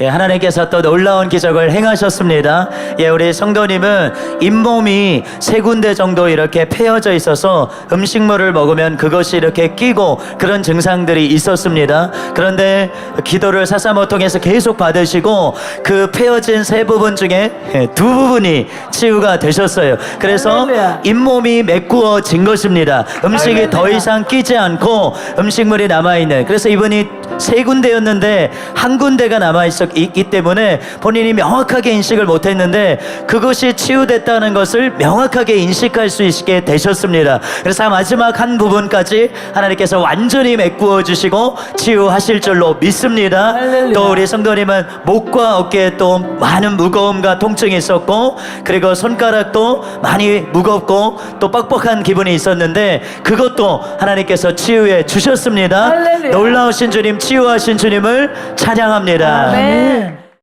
예, 하나님께서 또 놀라운 기적을 행하셨습니다. 예, 우리 성도님은 잇몸이 세 군데 정도 이렇게 패여져 있어서 음식물을 먹으면 그것이 이렇게 끼고 그런 증상들이 있었습니다. 그런데 기도를 사사모 통해서 계속 받으시고 그 패여진 세 부분 중에 예, 두 부분이 치유가 되셨어요. 그래서. 잇몸이 메꾸어진 것입니다. 음식이 더. 이상 끼지 않고 음식물이 남아있는 그래서 이분이 세 군데였는데 한 군데가 남아 있기 때문에 본인이 명확하게 인식을 못했는데 그것이 치유됐다는 것을 명확하게 인식할 수 있게 되셨습니다. 그래서 마지막 한 부분까지 하나님께서 완전히 메꾸어 주시고 치유하실 줄로 믿습니다. 할렐루야. 또 우리 성도님은 목과 어깨에 또 많은 무거움과 통증이 있었고 그리고 손가락도 많이 무겁고 또 뻑뻑한 기분이 있었는데 그것도 하나님께서 치유해 주셨습니다. 할렐루야. 놀라우신 주님 치유하신 주님을 찬양합니다. 아멘.